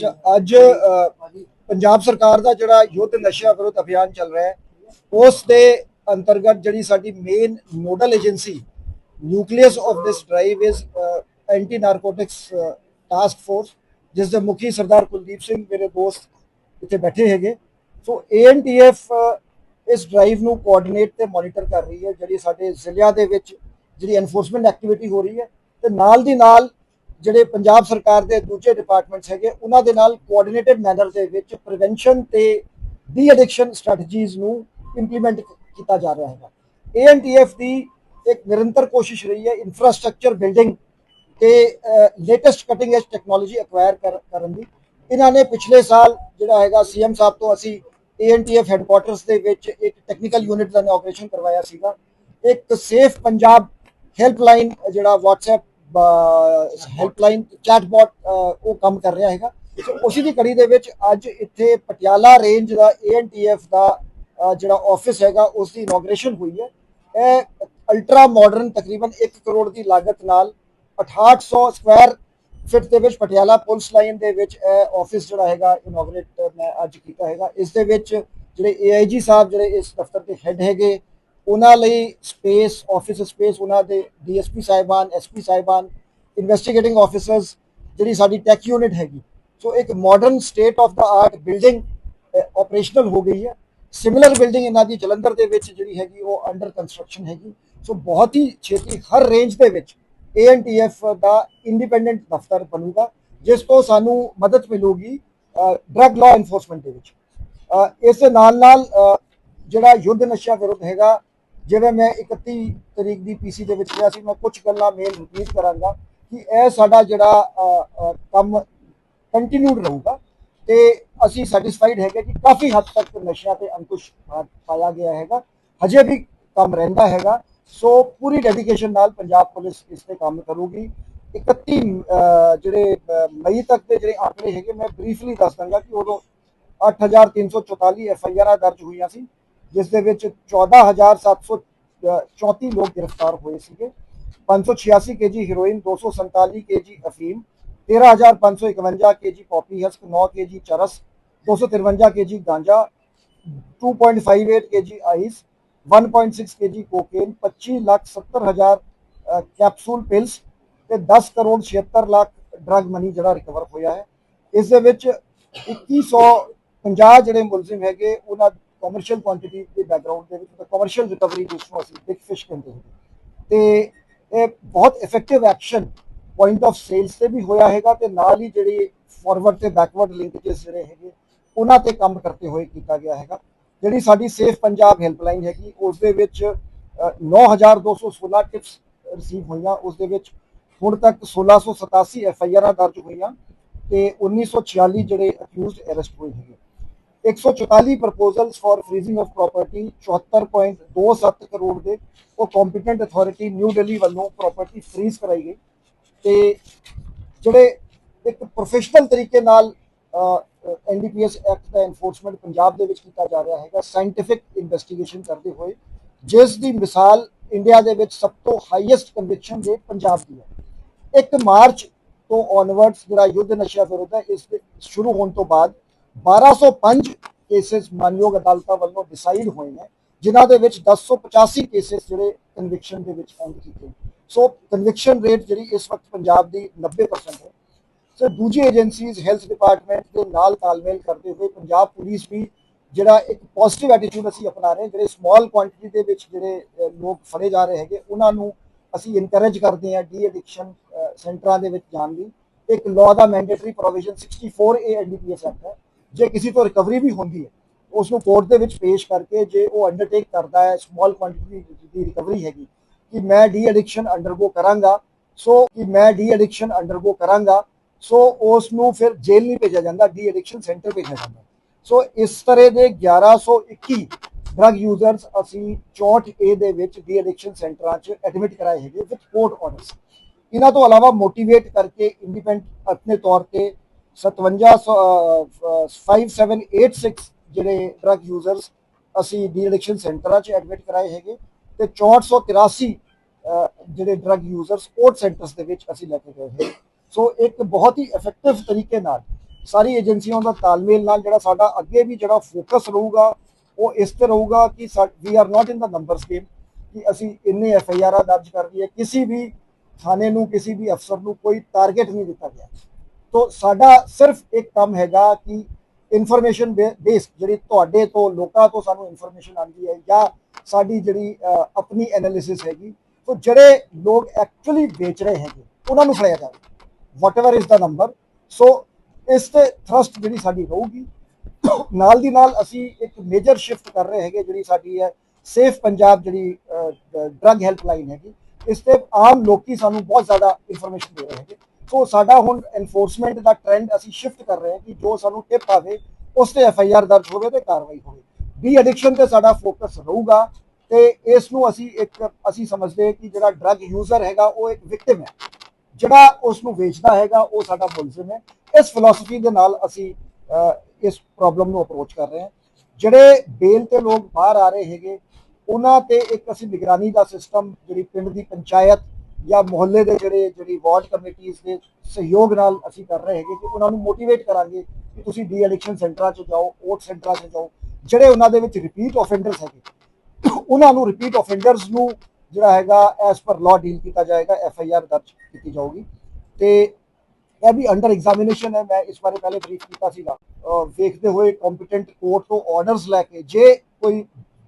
ਅੱਛਾ ਅੱਜ ਪੰਜਾਬ ਸਰਕਾਰ ਦਾ ਜਿਹੜਾ ਯੁੱਧ ਨਸ਼ਾ ਵਿਰੋਧ ਅਭਿਆਨ ਚੱਲ ਰਿਹਾ ਹੈ, ਉਸ ਦੇ ਅੰਤਰਗਤ ਜਿਹੜੀ ਸਾਡੀ main nodal agency nucleus of this drive is anti narcotics task force ਜਿਸ ਦੇ ਮੁਖੀ ਸਰਦਾਰ ਕੁਲਦੀਪ ਸਿੰਘ ਮੇਰੇ ਦੋਸਤ ਇੱਥੇ ਬੈਠੇ ਹੈਗੇ। ਸੋ ਏਐਨਟੀਐਫ ਇਸ ਡਰਾਈਵ ਨੂੰ ਕੋਆਰਡੀਨੇਟ ਤੇ ਮੋਨੀਟਰ ਕਰ ਰਹੀ ਹੈ, ਜਿਹੜੀ ਸਾਡੇ ਜ਼ਿਲ੍ਹਿਆਂ ਦੇ ਵਿੱਚ ਜਿਹੜੀ ਐਨਫੋਰਸਮੈਂਟ ਐਕਟੀਵਿਟੀ ਹੋ ਰਹੀ ਹੈ, ਤੇ ਨਾਲ ਦੀ ਨਾਲ ਜਿਹੜੇ ਪੰਜਾਬ ਸਰਕਾਰ ਦੇ ਦੂਜੇ ਡਿਪਾਰਟਮੈਂਟਸ ਹੈਗੇ, ਉਹਨਾਂ ਦੇ ਨਾਲ ਕੋਆਰਡੀਨੇਟਡ ਮੈਨਰ ਦੇ ਵਿੱਚ ਪ੍ਰੀਵੈਂਸ਼ਨ ਤੇ ਡੀ ਐਡਿਕਸ਼ਨ ਸਟ੍ਰੈਟਜੀਜ਼ ਨੂੰ ਇੰਪਲੀਮੈਂਟ ਕੀਤਾ ਜਾ ਰਿਹਾ ਹੈਗਾ। ਏਐਨਟੀਐਫ ਦੀ ਇੱਕ ਨਿਰੰਤਰ ਕੋਸ਼ਿਸ਼ ਰਹੀ ਹੈ ਇਨਫਰਾਸਟ੍ਰਕਚਰ ਬਿਲਡਿੰਗ ਤੇ latest cutting edge technology acquire ਕਰਨ ਦੀ। ਇਹਨਾਂ ਨੇ ਪਿਛਲੇ ਸਾਲ ਜਿਹੜਾ ਹੈਗਾ ਸੀਐਮ ਸਾਹਿਬ ਤੋਂ ਅਸੀਂ ਏਐਨਟੀਐਫ ਹੈੱਡਕੁਆਰਟਰਸ ਦੇ ਵਿੱਚ ਇੱਕ ਟੈਕਨੀਕਲ ਯੂਨਿਟ ਦਾ ਇਨੋਗ੍ਰੇਸ਼ਨ ਕਰਵਾਇਆ ਸੀਗਾ। ਇੱਕ ਸੇਫ ਪੰਜਾਬ ਹੈਲਪਲਾਈਨ ਜਿਹੜਾ WhatsApp ਹੈਲਪਲਾਈਨ ਚੈਟਬੋਟ ਉਹ ਕੰਮ ਕਰ ਰਿਹਾ ਹੈਗਾ। ਸੋ ਉਸੇ ਦੀ ਕੜੀ ਦੇ ਵਿੱਚ ਅੱਜ ਇੱਥੇ ਪਟਿਆਲਾ ਰੇਂਜ ਦਾ ਏਐਨਟੀਐਫ ਦਾ ਜਿਹੜਾ ਆਫਿਸ ਹੈਗਾ, ਉਸ ਦੀ ਇਨੋਗ੍ਰੇਸ਼ਨ ਹੋਈ ਹੈ। ਇਹ ਅਲਟਰਾ ਮਾਡਰਨ ਤਕਰੀਬਨ 1 ਕਰੋੜ ਦੀ ਲਾਗਤ ਨਾਲ 6800 ਸਕੁਆਇਰ ਫਿਟ ਦੇ ਵਿੱਚ ਪਟਿਆਲਾ ਪੁਲਿਸ ਲਾਈਨ ਦੇ ਵਿੱਚ ਇਹ ਆਫਿਸ ਜਿਹੜਾ ਹੈਗਾ ਇਨੋਗ੍ਰੇਟ ਮੈਂ ਅੱਜ ਕੀਤਾ ਹੈਗਾ। ਇਸ ਦੇ ਵਿੱਚ ਜਿਹੜੇ ਏਆਈਜੀ ਸਾਹਿਬ ਜਿਹੜੇ ਇਸ ਦਫ਼ਤਰ ਦੇ ਹੈੱਡ ਹੈਗੇ ਉਹਨਾਂ ਲਈ ਸਪੇਸ ਆਫਿਸ ਸਪੇਸ ਉਹਨਾਂ ਦੇ ਡੀਐਸਪੀ ਸਾਹਿਬਾਨ ਐਸਪੀ ਸਾਹਿਬਾਨ ਇਨਵੈਸਟੀਗੇਟਿੰਗ ਆਫੀਸਰਸ ਜਿਹੜੀ ਸਾਡੀ ਟੈਕ ਯੂਨਿਟ ਹੈਗੀ। ਸੋ ਇੱਕ modern state of the art building operational ਹੋ ਗਈ ਹੈ। ਸਿਮਿਲਰ ਬਿਲਡਿੰਗ ਇਹਨਾਂ ਦੀ ਜਲੰਧਰ ਦੇ ਵਿੱਚ ਜਿਹੜੀ ਹੈਗੀ, ਉਹ ਅੰਡਰ ਕੰਸਟਰਕਸ਼ਨ ਹੈਗੀ। ਸੋ ਬਹੁਤ ਹੀ ਛੇਤੀ ਹਰ ਰੇਂਜ ਦੇ ਵਿੱਚ ਏਐਨਟੀਐਫ ਦਾ ਇੰਡੀਪੈਂਡੈਂਟ ਦਫ਼ਤਰ ਬਣੂਗਾ, ਜਿਸ ਤੋਂ ਸਾਨੂੰ ਮਦਦ ਮਿਲੂਗੀ ਡਰੱਗ ਲਾਅ ਐਨਫੋਰਸਮੈਂਟ ਦੇ ਵਿੱਚ। ਇਸ ਦੇ ਨਾਲ ਨਾਲ ਜਿਹੜਾ ਯੁੱਧ ਨਸ਼ਾ ਵਿਰੁੱਧ ਹੈਗਾ ਜਿਵੇਂ ਮੈਂ 31 ਤਰੀਕ ਦੀ ਪੀਸੀ ਦੇ ਵਿੱਚ ਕਿਹਾ ਸੀ, ਮੈਂ ਕੁਝ ਗੱਲਾਂ ਮੇਲ ਰਿਪੀਟ ਕਰਾਂਗਾ ਕਿ ਇਹ ਸਾਡਾ ਜਿਹੜਾ ਕੰਮ ਕੰਟੀਨਿਊਡ ਰਹੂਗਾ ਤੇ ਅਸੀਂ ਸੈਟੀਸਫਾਈਡ ਹੈਗੇ ਕਿ ਕਾਫੀ ਹੱਦ ਤੱਕ ਨਸ਼ਿਆਂ ਤੇ ਅੰਕੁਸ਼ ਪਾ- ਪਾਇਆ ਗਿਆ ਹੈਗਾ, ਹਜੇ ਵੀ ਕੰਮ ਰਹਿੰਦਾ ਹੈਗਾ, ਸੋ ਪੂਰੀ ਡੈਡੀਕੇਸ਼ਨ ਨਾਲ ਪੰਜਾਬ ਪੁਲਿਸ ਇਸ ਤੇ ਕੰਮ ਕਰੂਗੀ। 31 ਜਿਹੜੇ ਮਈ ਤੱਕ ਦੇ ਜਿਹੜੇ ਆંકੜੇ ਹੈਗੇ, ਮੈਂ ਬਰੀਫਲੀ ਦੱਸ ਦਾਂਗਾ ਕਿ ਉਦੋਂ 8344 ਐਫ ਆਈ ਆਰ ਦਰਜ ਹੋਈਆਂ ਸੀ। ਜਿਸ ਦੇ ਵਿੱਚ 14734 ਲੋਕ ਗ੍ਰਿਫਤਾਰ ਹੋਏ ਸੀਗੇ। 586 ਕੇਜੀ ਹੈਰੋਇਨ 247 ਕੇਜੀ ਅਫੀਮ 13551 ਕੇਜੀ ਪੌਪੀ ਹਸਕ 9 ਕੇਜੀ ਚਰਸ 253 ਕੇਜੀ ਗਾਂਜਾ 2.58 KG ice 1.6 KG cocaine 25 lakh 70 ਹਜ਼ਾਰ ਕੈਪਸੂਲ ਪਿਲਸ ਤੇ 10 ਕਰੋੜ 76 ਲੱਖ ਡਰਗ ਮਨੀ ਜਿਹੜਾ ਰਿਕਵਰ ਹੋਇਆ ਹੈ। ਇਸ ਦੇ ਵਿੱਚ 2150 ਜਿਹੜੇ ਮੁਲਜ਼ਮ ਹੈਗੇ, ਉਹਨਾਂ ਕਮਰਸ਼ੀਅਲ ਕੁਆਂਟੀਟੀ ਦੇ ਬੈਕਗ੍ਰਾਉਂਡ ਦੇ ਵਿੱਚ ਕਮਰਸ਼ੀਅਲ ਰਿਕਵਰੀ ਜਿਸ ਨੂੰ ਅਸੀਂ ਬਿਗ ਫਿਸ਼ ਕਹਿੰਦੇ ਹਾਂ ਤੇ ਇਹ ਬਹੁਤ effective action point of sales ਤੇ ਵੀ ਹੋਇਆ ਹੈਗਾ ਤੇ ਨਾਲ ਹੀ ਜਿਹੜੇ ਫਾਰਵਰਡ ਤੇ ਬੈਕਵਰਡ ਲਿੰਕੇजेस ਜਿਹੜੇ ਹੈਗੇ ਉਹਨਾਂ ਤੇ ਕੰਮ ਕਰਦੇ ਹੋਏ ਕੀਤਾ ਗਿਆ ਹੈਗਾ। ਜਿਹੜੀ ਸਾਡੀ ਸੇਫ ਪੰਜਾਬ ਹੈਲਪਲਾਈਨ ਹੈਗੀ ਉਸ ਦੇ ਵਿੱਚ ਅ, 9216 ਟਿਪਸ ਰਿਸੀਵ ਹੋਈਆਂ ਉਸ ਦੇ ਵਿੱਚ ਹੁਣ ਤੱਕ 1687 ਐਫ ਆਈ ਆਰਾਂ ਦਰਜ ਹੋਈਆਂ ਤੇ 1946 ਜਿਹੜੇ ਅਕਿਊਜ਼ਡ ਅਰੈਸਟ ਹੋਏ ਹੈਗੇ। 144 proposals for freezing of property 74.27 crore ਦੇ, ਉਹ ਕੰਪੀਟੈਂਟ ਅਥਾਰਟੀ ਨਿਊ ਦਿੱਲੀ ਵੱਲੋਂ ਪ੍ਰਾਪਰਟੀ ਫ੍ਰੀਜ਼ ਕਰਾਈ ਗਈ। ਤੇ ਜਿਹੜੇ ਇੱਕ ਪ੍ਰੋਫੈਸ਼ਨਲ ਤਰੀਕੇ ਨਾਲ ਐਨਡੀਪੀਐਸ ਐਕਟ ਦਾ ਐਨਫੋਰਸਮੈਂਟ ਪੰਜਾਬ ਦੇ ਵਿੱਚ ਕੀਤਾ ਜਾ ਰਿਹਾ ਹੈਗਾ ਸਾਇੰਟਿਫਿਕ ਇਨਵੈਸਟੀਗੇਸ਼ਨ ਕਰਦੇ ਹੋਏ, ਜਿਸ ਦੀ ਮਿਸਾਲ ਇੰਡੀਆ ਦੇ ਵਿੱਚ ਸਭ ਤੋਂ ਹਾਈਐਸਟ ਕਨਵਿਕਸ਼ਨ ਰੇਟ ਪੰਜਾਬ ਦੀ ਹੈ। 1 ਮਾਰਚ ਤੋਂ ਔਨਵਰਡਸ ਜਿਹੜਾ ਯੁੱਧ ਨਸ਼ਾ ਵਿਰੋਧ ਹੈ, ਇਸ ਦੇ ਸ਼ੁਰੂ ਹੋਣ ਤੋਂ ਬਾਅਦ 1205 ਕੇਸਿਸ ਮਾਨਯੋਗ ਅਦਾਲਤਾਂ ਵੱਲੋਂ ਡਿਸਾਈਡ ਹੋਏ ਨੇ, ਜਿਨ੍ਹਾਂ ਦੇ ਵਿੱਚ 1085 ਕੇਸਿਸ ਜਿਹੜੇ ਕਨਵਿਕਸ਼ਨ ਦੇ ਵਿੱਚ ਫਾਈਂਡ ਕੀਤੇ ਸੋ ਕਨਵਿਕਸ਼ਨ ਰੇਟ ਜਿਹੜੀ ਇਸ ਵਕਤ ਪੰਜਾਬ ਦੀ 90% ਹੈ। ਸੋ ਦੂਜੀ ਏਜੰਸੀਜ਼ ਹੈਲਥ ਡਿਪਾਰਟਮੈਂਟ ਦੇ ਨਾਲ ਤਾਲਮੇਲ ਕਰਦੇ ਹੋਏ ਪੰਜਾਬ ਪੁਲਿਸ ਵੀ ਜਿਹੜਾ ਇੱਕ ਪੋਜ਼ਿਟਿਵ ਐਟੀਟਿਊਡ ਅਸੀਂ ਅਪਣਾ ਰਹੇ ਹਾਂ, ਜਿਹੜੇ ਸਮਾਲ ਕੁਆਂਟੀਟੀ ਦੇ ਵਿੱਚ ਜਿਹੜੇ ਲੋਕ ਫੜੇ ਜਾ ਰਹੇ ਹੈਗੇ, ਉਹਨਾਂ ਨੂੰ ਅਸੀਂ ਇਨਕਰੇਜ ਕਰਦੇ ਹਾਂ ਡੀ ਐਡਿਕਸ਼ਨ ਸੈਂਟਰਾਂ ਦੇ ਵਿੱਚ ਜਾਣ ਲਈ ਇੱਕ ਲਾਅ ਦਾ ਮੈਂਡੇਟਰੀ ਪ੍ਰੋਵੀਜ਼ਨ 64 ਐਨਡੀਪੀਐਸ ਐਕਟ ਹੈ। ਜੇ ਕਿਸੇ ਤੋਂ ਰਿਕਵਰੀ ਵੀ ਹੁੰਦੀ ਹੈ ਉਸ ਨੂੰ ਕੋਰਟ ਦੇ ਵਿੱਚ ਪੇਸ਼ ਕਰਕੇ ਜੇ ਉਹ ਅੰਡਰਟੇਕ ਕਰਦਾ ਹੈ ਸਮਾਲ ਕੁਆਂਟੀਟੀ ਦੀ ਰਿਕਵਰੀ ਹੈਗੀ, ਕਿ ਮੈਂ ਡੀ ਐਡਿਕਸ਼ਨ ਅੰਡਰਗੋ ਕਰਾਂਗਾ, ਸੋ ਕਿ ਮੈਂ ਡੀ ਐਡਿਕਸ਼ਨ ਅੰਡਰਗੋ ਕਰਾਂਗਾ, ਸੋ ਉਸ ਨੂੰ ਫਿਰ ਜੇਲ੍ਹ ਨਹੀਂ ਭੇਜਿਆ ਜਾਂਦਾ ਡੀ ਐਡਿਕਸ਼ਨ ਸੈਂਟਰ ਭੇਜਿਆ ਜਾਂਦਾ। ਸੋ ਇਸ ਤਰ੍ਹਾਂ ਦੇ 1121 ਡਰਗ ਯੂਜ਼ਰਸ ਅਸੀਂ 64 ਏ ਦੇ ਵਿੱਚ ਡੀ ਐਡਿਕਸ਼ਨ ਸੈਂਟਰਾਂ 'ਚ ਐਡਮਿਟ ਕਰਾਏ ਹੈਗੇ ਵਿਦ ਕੋਰਟ ਆਰਡਰਸ ਇਹਨਾਂ ਤੋਂ ਇਲਾਵਾ ਮੋਟੀਵੇਟ ਕਰਕੇ ਇੰਡੀਪੈਂਡੈਂਟ ਆਪਣੇ ਤੌਰ ਤੇ 5786 ਜਿਹੜੇ ਡਰਗ ਯੂਜ਼ਰਸ ਅਸੀਂ ਡੀ ਐਡਿਕਸ਼ਨ ਸੈਂਟਰਾਂ 'ਚ ਐਡਮਿਟ ਕਰਾਏ ਹੈਗੇ ਤੇ 6483 ਅਹ, ਜਿਹੜੇ ਡਰਗ ਯੂਜ਼ਰਸ ਸਪੋਰਟ ਸੈਂਟਰਸ ਦੇ ਵਿੱਚ ਅਸੀਂ ਲੈ ਕੇ ਗਏ ਹਾਂ ਸੋ ਇੱਕ ਬਹੁਤ ਹੀ ਇਫੈਕਟਿਵ ਤਰੀਕੇ ਨਾਲ ਸਾਰੀ ਏਜੰਸੀਆਂ ਦਾ ਤਾਲਮੇਲ ਨਾਲ ਜਿਹੜਾ ਸਾਡਾ ਅੱਗੇ ਵੀ ਜਿਹੜਾ ਫੋਕਸ ਰਹੂਗਾ ਉਹ ਇਸ ਤੇ ਰਹੂਗਾ ਕਿ we are not in the numbers game ਕਿ ਅਸੀਂ ਇੰਨੇ ਐਫ ਆਈ ਆਰ ਦਰਜ ਕਰ ਲਈਏ ਕਿਸੇ ਵੀ ਥਾਣੇ ਨੂੰ ਕਿਸੇ ਵੀ ਅਫਸਰ ਨੂੰ ਕੋਈ ਟਾਰਗੇਟ ਨਹੀਂ ਦਿੱਤਾ ਗਿਆ। ਤੋ ਸਾਡਾ ਸਿਰਫ ਇੱਕ ਕੰਮ ਹੈਗਾ ਕਿ ਇਨਫੋਰਮੇਸ਼ਨ ਬੇਸ ਜਿਹੜੀ ਤੁਹਾਡੇ ਤੋਂ, ਲੋਕਾਂ ਤੋਂ ਸਾਨੂੰ ਇਨਫੋਰਮੇਸ਼ਨ ਆਉਂਦੀ ਹੈ ਜਾਂ ਸਾਡੀ ਜਿਹੜੀ ਆਪਣੀ ਐਨਾਲਿਸਿਸ ਹੈਗੀ ਸੋ ਜਿਹੜੇ ਲੋਕ ਐਕਚੁਅਲੀ ਵੇਚ ਰਹੇ ਹੈਗੇ, ਉਹਨਾਂ ਨੂੰ ਫੜਿਆ ਜਾਵੇ। Whatever is the number so ਇਸ ਤੇ ਥਰਸਟ ਜਿਹੜੀ ਸਾਡੀ ਰਹੂਗੀ। ਨਾਲ ਦੀ ਨਾਲ ਅਸੀਂ ਇੱਕ ਮੇਜਰ ਸ਼ਿਫਟ ਕਰ ਰਹੇ ਹੈਗੇ, ਜਿਹੜੀ ਸਾਡੀ ਹੈ ਸੇਫ ਪੰਜਾਬ ਜਿਹੜੀ ਡਰੱਗ ਹੈਲਪਲਾਈਨ ਹੈਗੀ, ਇਸ ਤੇ ਆਮ ਲੋਕੀ ਸਾਨੂੰ ਬਹੁਤ ਜ਼ਿਆਦਾ ਇਨਫੋਰਮੇਸ਼ਨ ਦੇ ਰਹੇ ਹੈਗੇ। ਸੋ ਸਾਡਾ ਹੁਣ ਐਨਫੋਰਸਮੈਂਟ ਦਾ ਟ੍ਰੈਂਡ ਅਸੀਂ ਸ਼ਿਫਟ ਕਰ ਰਹੇ ਹਾਂ ਕਿ ਜੋ ਸਾਨੂੰ ਟਿਪ ਆਵੇ, ਉਸ ਤੇ ਐਫ ਆਈ ਆਰ ਦਰਜ ਹੋਵੇ ਤੇ ਕਾਰਵਾਈ ਹੋਵੇ। ਡੀ ਐਡਿਕਸ਼ਨ ਤੇ ਸਾਡਾ ਫੋਕਸ ਰਹੂਗਾ ਤੇ ਇਸ ਨੂੰ ਅਸੀਂ ਇੱਕ, ਅਸੀਂ ਸਮਝਦੇ ਕਿ ਜਿਹੜਾ ਡਰੱਗ ਯੂਜ਼ਰ ਹੈਗਾ, ਉਹ ਇੱਕ ਵਿਕਟਿਮ ਹੈ। ਜਿਹੜਾ ਉਸ ਨੂੰ ਵੇਚਦਾ ਹੈਗਾ, ਉਹ ਸਾਡਾ ਮੁਲਜ਼ਮ ਹੈ। ਇਸ ਫਿਲਾਸਫੀ ਦੇ ਨਾਲ ਅਸੀਂ ਇਸ ਪ੍ਰੋਬਲਮ ਨੂੰ ਅਪਰੋਚ ਕਰ ਰਹੇ ਹਾਂ। ਜਿਹੜੇ ਬੇਲ ਤੇ ਲੋਕ ਬਾਹਰ ਆ ਰਹੇ ਹੈਗੇ, ਉਹਨਾਂ ਤੇ ਇੱਕ ਅਸੀਂ ਨਿਗਰਾਨੀ ਦਾ ਸਿਸਟਮ ਜਿਹੜੀ ਪਿੰਡ ਦੀ ਪੰਚਾਇਤ ਜਾਂ ਮੁਹੱਲੇ ਦੇ ਜਿਹੜੇ, ਜਿਹੜੀ ਵਾਰਡ ਕਮੇਟੀਆਂ ਦੇ ਸਹਿਯੋਗ ਨਾਲ ਅਸੀਂ ਕਰ ਰਹੇ ਹੈਗੇ ਕਿ ਉਹਨਾਂ ਨੂੰ ਮੋਟੀਵੇਟ ਕਰਾਂਗੇ ਕਿ ਤੁਸੀਂ ਡੀ ਐਡਿਕਸ਼ਨ ਸੈਂਟਰਾਂ 'ਚ ਜਾਓ ਓਟ ਸੈਂਟਰਾਂ 'ਚ ਜਾਓ। ਜਿਹੜੇ ਉਹਨਾਂ ਦੇ ਵਿੱਚ ਰਿਪੀਟ ਆਫੈਂਡਰਸ ਹੈਗੇ, ਉਹਨਾਂ ਨੂੰ ਰਿਪੀਟ ਆਫੈਂਡਰਸ ਨੂੰ ਜਿਹੜਾ ਹੈਗਾ ਐਸ ਪਰ ਲਾਅ ਡੀਲ ਕੀਤਾ ਜਾਏਗਾ ਐਫ ਆਈ ਆਰ ਦਰਜ ਕੀਤੀ ਜਾਊਗੀ। ਤੇ ਇਹ ਵੀ ਅੰਡਰ ਐਗਜ਼ਾਮੀਨੇਸ਼ਨ ਹੈ, ਮੈਂ ਇਸ ਬਾਰੇ ਪਹਿਲੇ ਬਰੀਫ ਕੀਤਾ ਸੀਗਾ। ਅਹ ਵੇਖਦੇ ਹੋਏ ਕੰਪੀਟੈਂਟ ਕੋਰਟ ਤੋਂ ਆਰਡਰਸ ਲੈ ਕੇ ਜੇ ਕੋਈ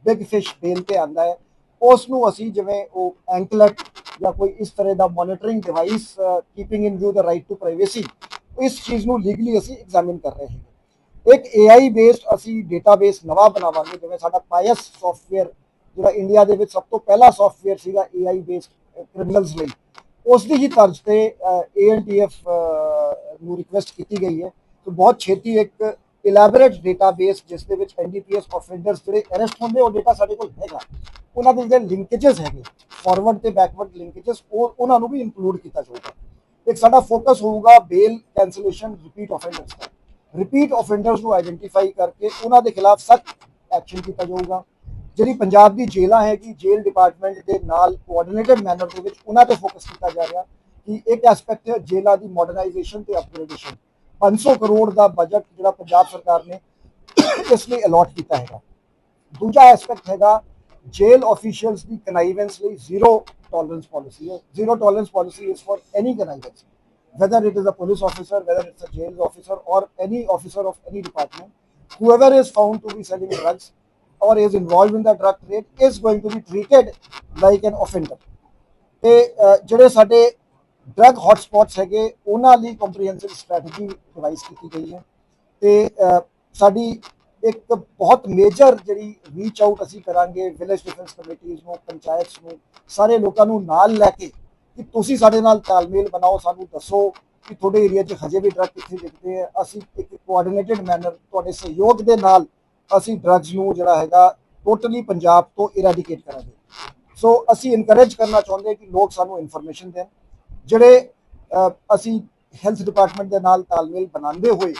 ਬਿਗ ਫਿਸ਼ ਬੇਲ ਤੇ ਆਂਦਾ ਹੈ ਉਸ ਨੂੰ ਅਸੀਂ ਜਿਵੇਂ ਉਹ ਐਂਕਲੈਟ ਜਾਂ ਕੋਈ ਇਸ ਤਰ੍ਹਾਂ ਦਾ monitoring device keeping in view the right to privacy ਇਸ ਚੀਜ਼ ਨੂੰ ਲੀਗਲੀ ਅਸੀਂ ਐਗਜ਼ਾਮਿਨ ਕਰ ਰਹੇ ਹਾਂ। ਇੱਕ AI ਬੇਸਡ ਅਸੀਂ ਡੇਟਾਬੇਸ ਨਵਾਂ ਬਣਾਵਾਂਗੇ, ਜਿਵੇਂ ਸਾਡਾ ਪਾਇਸ ਸੌਫਟਵੇਅਰ ਜਿਹੜਾ ਇੰਡੀਆ ਦੇ ਵਿੱਚ ਸਭ ਤੋਂ ਪਹਿਲਾ ਸੌਫਟਵੇਅਰ ਸੀਗਾ AI ਬੇਸਡ ਕ੍ਰਿਮੀਨਲਸ ਲਈ। ਉਸ ਦੀ ਹੀ ਤਰਜ਼ ਤੇ ANTF ਨੂੰ ਰਿਕੁਐਸਟ ਕੀਤੀ ਗਈ ਹੈ। ਕਿ ਬਹੁਤ ਛੇਤੀ ਇੱਕ ਇਲੈਬੋਰੇਟ ਡੇਟਾਬੇਸ ਜਿਸ ਦੇ ਵਿੱਚ ਐਨਡੀਪੀਐਸ ਆਫੈਂਡਰਸ ਜਿਹੜੇ ਅਰੈਸਟ ਹੁੰਦੇ, ਉਹ ਡੇਟਾ ਸਾਡੇ ਕੋਲ ਹੈਗਾ। ਉਹਨਾਂ ਦੇ ਜਿਹੜੇ ਲਿੰਕੇजेस ਹੈਗੇ ਫਾਰਵਰਡ ਤੇ ਬੈਕਵਰਡ ਲਿੰਕੇजेस ਉਹ ਉਹਨਾਂ ਨੂੰ ਵੀ ਇਨਕਲੂਡ ਕੀਤਾ ਜਾਊਗਾ। ਇੱਕ ਸਾਡਾ ਫੋਕਸ ਹੋਊਗਾ ਬੇਲ ਕੈਂਸਲੇਸ਼ਨ ਰਿਪੀਟ ਆਫੈਂਡਰਸ ਦਾ। ਰਿਪੀਟ ਆਫੈਂਡਰਸ ਨੂੰ ਆਈਡੈਂਟੀਫਾਈ ਕਰਕੇ ਉਹਨਾਂ ਦੇ ਖਿਲਾਫ ਸਖਤ ਐਕਸ਼ਨ ਕੀਤਾ ਜਾਊਗਾ। ਜਿਹੜੀ ਪੰਜਾਬ ਦੀ ਜੇਲਾਂ ਹੈਗੀ, ਜੇਲ ਡਿਪਾਰਟਮੈਂਟ ਦੇ ਨਾਲ ਕੋਆਰਡੀਨੇਟਡ ਮੈਨਰ ਦੇ ਵਿੱਚ ਉਹਨਾਂ ਤੇ ਫੋਕਸ ਕੀਤਾ ਜਾ ਰਿਹਾ ਕਿ ਇੱਕ ਐਸਪੈਕਟ ਹੈ ਜੇਲਾਂ ਦੀ ਮਾਡਰਨਾਈਜੇਸ਼ਨ ਤੇ ਅਪਗ੍ਰੇਡੇਸ਼ਨ 500 ਕਰੋੜ ਦਾ ਬਜਟ ਜਿਹੜਾ ਪੰਜਾਬ ਸਰਕਾਰ ਨੇ ਇਸ ਲਈ ਅਲੋਟ ਕੀਤਾ ਹੈਗਾ। ਦੂਜਾ ਐਸਪੈਕਟ ਹੈਗਾ ਜੇਲ ਆਫੀਸ਼ੀਅਲਸ ਦੀ ਕਨਾਈਵੈਂਸ ਲਈ ਜ਼ੀਰੋ ਟੋਲਰੈਂਸ ਪਾਲਿਸੀ ਹੈ zero tolerance policy is for any connivance whether it is a police officer whether it's a jail officer or any officer of any department whoever is found to be selling drugs or is involved in the drug trade is going to be treated like an offender ਤੇ ਅਹ, ਜਿਹੜੇ ਸਾਡੇ drug hotspots ਹੈਗੇ ਉਹਨਾਂ ਲਈ comprehensive strategy device ਕੀਤੀ ਗਈ ਹੈ ਤੇ ਅਹ, ਸਾਡੀ ਇੱਕ ਬਹੁਤ ਮੇਜਰ ਜਿਹੜੀ ਰੀਚ ਆਊਟ ਅਸੀਂ ਕਰਾਂਗੇ ਵਿਲੇਜ ਡਿਫੈਂਸ ਕਮੇਟੀਆਂ ਨੂੰ ਪੰਚਾਇਤਸ ਨੂੰ, ਸਾਰੇ ਲੋਕਾਂ ਨੂੰ ਨਾਲ ਲੈ ਕੇ ਕਿ ਤੁਸੀਂ ਸਾਡੇ ਨਾਲ ਤਾਲਮੇਲ ਬਣਾਓ, ਸਾਨੂੰ ਦੱਸੋ ਕਿ ਤੁਹਾਡੇ ਏਰੀਆ 'ਚ ਹਜੇ ਵੀ ਡਰੱਗ ਕਿੱਥੇ ਵਿਕਦੇ ਆ। ਅਸੀਂ ਇੱਕ ਕੋਆਰਡੀਨੇਟਿਡ ਮੈਨਰ ਤੁਹਾਡੇ ਸਹਿਯੋਗ ਦੇ ਨਾਲ ਅਸੀਂ ਡਰੱਗਸ ਨੂੰ ਜਿਹੜਾ ਹੈਗਾ ਟੋਟਲੀ ਪੰਜਾਬ ਤੋਂ ਇਰੈਡੀਕੇਟ ਕਰਾਂਗੇ। ਸੋ ਅਸੀਂ ਇਨਕਰੇਜ ਕਰਨਾ ਚਾਹੁੰਦੇ ਕਿ ਲੋਕ ਸਾਨੂੰ ਇਨਫੋਰਮੇਸ਼ਨ ਦੇਣ। ਜਿਹੜੇ ਅਸੀਂ ਹੈਲਥ ਡਿਪਾਰਟਮੈਂਟ ਦੇ ਨਾਲ ਤਾਲਮੇਲ ਬਣਾਉਂਦੇ ਹੋਏ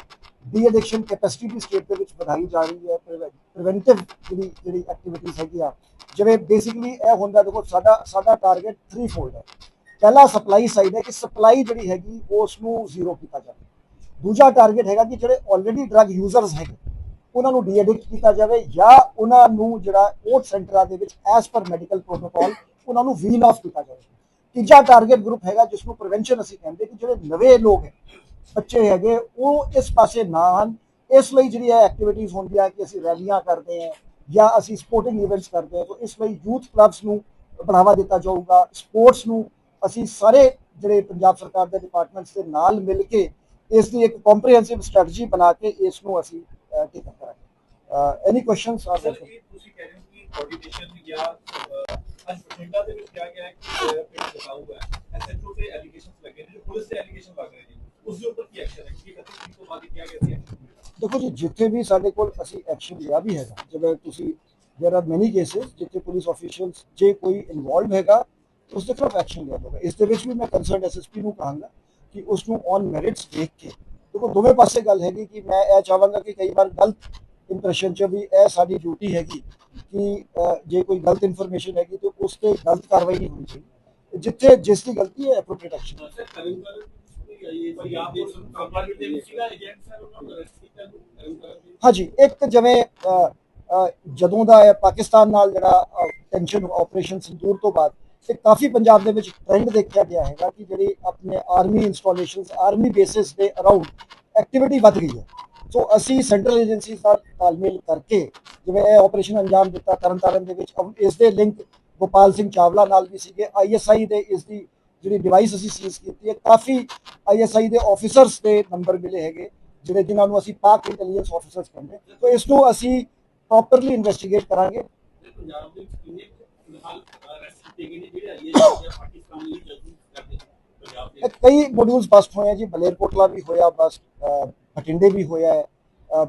ਡੀ ਐਡਿਕਸ਼ਨ ਕੈਪੈਸਿਟੀ ਦੀ ਸਟੇਟ ਦੇ ਵਿੱਚ ਵਧਾਈ ਜਾ ਰਹੀ ਹੈ ਪ੍ਰੀਵੈਂਟਿਵ ਜਿਹੜੀ ਜਿਹੜੀ ਐਕਟੀਵਿਟੀਜ਼ ਹੈਗੀਆਂ ਜਿਵੇਂ ਬੇਸਿਕਲੀ ਇਹ ਹੁੰਦਾ, ਦੇਖੋ ਸਾਡਾ ਸਾਡਾ ਟਾਰਗੇਟ 3 ਫੋਲਡ ਹੈ। ਪਹਿਲਾ ਸਪਲਾਈ ਸਾਈਡ ਹੈ ਕਿ ਸਪਲਾਈ ਜਿਹੜੀ ਹੈਗੀ ਉਸ ਨੂੰ ਜ਼ੀਰੋ ਕੀਤਾ ਜਾਵੇ। ਦੂਜਾ ਟਾਰਗੇਟ ਹੈਗਾ ਕਿ ਜਿਹੜੇ ਆਲਰੇਡੀ ਡਰੱਗ ਯੂਜ਼ਰਸ ਹੈਗੇ, ਉਹਨਾਂ ਨੂੰ ਡੀਐਡਿਕਟ ਕੀਤਾ ਜਾਵੇ ਜਾਂ ਉਹਨਾਂ ਨੂੰ ਜਿਹੜਾ ਓਟ ਸੈਂਟਰਾਂ ਦੇ ਵਿੱਚ ਐਸ ਪਰ ਮੈਡੀਕਲ ਪ੍ਰੋਟੋਕਾਲ ਉਹਨਾਂ ਨੂੰ ਵੀਨ ਆਫ ਕੀਤਾ ਜਾਵੇ। ਤੀਜਾ ਟਾਰਗੇਟ ਗਰੁੱਪ ਹੈਗਾ ਜਿਸ ਨੂੰ ਪ੍ਰੀਵੈਂਸ਼ਨ ਅਸੀਂ ਕਹਿੰਦੇ ਕਿ ਜਿਹੜੇ ਨਵੇਂ ਲੋਕ ਹੈ ਬੱਚੇ ਹੈਗੇ, ਉਹ ਇਸ ਪਾਸੇ ਨਾ ਹਨ। ਇਸ ਲਈ ਜਿਹੜੀ ਐਕਟੀਵਿਟੀਜ਼ ਹੁੰਦੀਆਂ ਕਿ ਅਸੀਂ ਰੈਲੀਆਂ ਕਰਦੇ ਹਾਂ ਜਾਂ ਅਸੀਂ ਸਪੋਰਟਿੰਗ ਇਵੈਂਟਸ ਕਰਦੇ ਹਾਂ, ਤਾਂ ਇਸ ਲਈ ਯੂਥ ਕਲੱਬਸ ਨੂੰ ਬੜਾਵਾ ਦਿੱਤਾ ਜਾਊਗਾ। ਸਪੋਰਟਸ ਨੂੰ ਅਸੀਂ ਸਾਰੇ ਜਿਹੜੇ ਪੰਜਾਬ ਸਰਕਾਰ ਦੇ ਡਿਪਾਰਟਮੈਂਟਸ ਦੇ ਨਾਲ ਮਿਲ ਕੇ ਇਸ ਦੀ ਇੱਕ ਕੰਪਰੀਹੈਂਸਿਵ ਸਟ੍ਰੈਟਜੀ ਬਣਾ ਕੇ ਇਸ ਨੂੰ ਅਸੀਂ ਟੇਕ ਕਰਾਂਗੇ। ਐਨੀ ਕੁਐਸਚਨਸ ਆਰ ਸਰ ਤੁਸੀਂ ਕਹਿ ਰਹੇ ਹੋ ਕਿ ਕੋਆਰਡੀਨੇਸ਼ਨ ਜਾਂ ਅੱਜ ਬਠਿੰਡਾ ਦੇ ਵਿੱਚ ਕਿਹਾ ਗਿਆ ਹੈ ਕਿ ਪਿੰਡ ਬਤਾਊ ਹੈ ਐਸਐਚਓ ਤੇ ਐਲੀਗੇਸ਼ਨਸ ਲੱਗੇ ਨੇ, ਜੋ ਪੁਲਿਸ ਦੇ ਐਲੀਗੇਸ਼ਨ ਲੱਗ ਰਹੇ ਨੇ। ਉਸ ਦੇ ਉੱਪਰ ਕੀ ਐਕਸ਼ਨ ਹੈ ਕਿ 31 ਤਰੀਕ ਤੋਂ ਬਾਅਦ ਹੀ ਕਿਹਾ ਗਿਆ ਸੀ action? ਦੇਖੋ ਜੀ ਜਿੱਥੇ ਵੀ ਸਾਡੇ ਕੋਲ ਅਸੀਂ ਐਕਸ਼ਨ ਲਿਆ ਵੀ ਹੈਗਾ ਜਿਵੇਂ ਤੁਸੀਂ ਦੇਰ ਆਰ ਮੈਨੀ ਕੇसेस ਜਿੱਥੇ ਪੁਲਿਸ ਆਫੀਸ਼ੀਅਲਸ ਜੇ ਕੋਈ ਇਨਵੋਲਵ ਹੈਗਾ ਉਸ ਦੇ ਖਿਲਾਫ ਐਕਸ਼ਨ ਲਿਆ ਜਾਊਗਾ ਇਸ ਦੇ ਵਿੱਚ ਵੀ ਮੈਂ ਕੰਸਰਨਡ ਐਸਐਸਪੀ ਨੂੰ ਕਹਾਂਗਾ ਕਿ ਉਸ ਨੂੰ ਔਨ ਮੈਰਿਟਸ ਦੇਖ ਕੇ ਦੇਖੋ ਦੋਵੇਂ ਪਾਸੇ ਗੱਲ ਹੈਗੀ ਕਿ ਮੈਂ ਇਹ ਚਾਹਾਂਗਾ ਕਿ ਕਈ ਵਾਰ ਗਲਤ ਇੰਪ੍ਰੈਸ਼ਨ ਚ ਵੀ ਇਹ ਸਾਡੀ ਡਿਊਟੀ ਹੈਗੀ ਕਿ ਅਹ, ਜੇ ਕੋਈ ਗਲਤ ਇਨਫੋਰਮੇਸ਼ਨ ਹੈਗੀ ਤੇ ਉਸ ਤੇ ਗਲਤ ਕਾਰਵਾਈ ਨਹੀਂ ਹੋਣੀ ਚਾਹੀਦੀ ਜਿੱਥੇ ਜਿਸ ਦੀ ਗਲਤੀ ਹੈ ਐਪਰੋਪਰੀਏਟ ਐਕਸ਼ਨ ਹਾਂਜੀ, ਇੱਕ ਜਿਵੇਂ ਜਦੋਂ ਦਾ ਪਾਕਿਸਤਾਨ ਨਾਲ ਜਿਹੜਾ ਟੈਂਸ਼ਨ ਆਪਰੇਸ਼ਨ ਸੰਦੂਰ ਤੋਂ ਬਾਅਦ, ਤੇ ਕਾਫੀ ਪੰਜਾਬ ਦੇ ਵਿੱਚ ਟ੍ਰੈਂਡ ਦੇਖਿਆ ਗਿਆ ਹੈਗਾ ਕਿ ਜਿਹੜੀ ਆਪਣੇ ਆਰਮੀ ਇਨਸਟਾਲੇਸ਼ਨਸ ਆਰਮੀ ਬੇਸਿਸ ਦੇ ਅਰਾਊਂਡ ਐਕਟੀਵਿਟੀ ਵੱਧ ਗਈ ਹੈ। ਸੋ ਅਸੀਂ ਸੈਂਟਰਲ ਏਜੰਸੀ ਨਾਲ ਤਾਲਮੇਲ ਕਰਕੇ, ਜਿਵੇਂ ਇਹ ਆਪਰੇਸ਼ਨ ਅੰਜਾਮ ਦਿੱਤਾ ਤਰਨਤਾਰਨ ਦੇ ਵਿੱਚ ਇਸ ਦੇ ਲਿੰਕ ਗੋਪਾਲ ਸਿੰਘ ਚਾਵਲਾ ਨਾਲ ਵੀ ਸੀਗੇ ਆਈਐਸਆਈ ਦੇ ਇਸ ਦੀ ਜਿਹੜੀ ਡਿਵਾਈਸ ਅਸੀਂ ਸੀਜ਼ ਕੀਤੀ ਹੈ ਕਾਫੀ ਆਈਐਸਆਈ ਦੇ ਆਫੀਸਰਸ ਦੇ ਨੰਬਰ ਮਿਲੇ ਹੈਗੇ ਜਿਹੜੇ ਜਿਨ੍ਹਾਂ ਨੂੰ ਅਸੀਂ ਪਾਕ ਇੰਟੈਲੀਜੈਂਸ ਆਫੀਸਰਸ ਕਹਿੰਦੇ ਸੋ ਇਸ ਨੂੰ ਅਸੀਂ ਪ੍ਰੋਪਰਲੀ ਇਨਵੈਸਟੀਗੇਟ ਕਰਾਂਗੇ। ਪੰਜਾਬ ਦੇ ਕਿੰਨੇ ਫਿਲਹਾਲ ਅਰੈਸਟ ਕੀਤੇ ਗਏ ਨੇ ਜਿਹੜੇ ਆਈ ਹੈ ਜਾਂ ਪਾਕਿਸਤਾਨ ਲਈ ਜਜ਼ੂ ਕਰਦੇ ਕਈ ਮੋਡਿਊਲਸ ਬਸਟ ਹੋਏ ਆ ਜੀ ਬਲੇਰਕੋਟਲਾ ਵੀ ਹੋਇਆ ਬਸ ਬਠਿੰਡੇ ਵੀ ਹੋਇਆ ਹੈ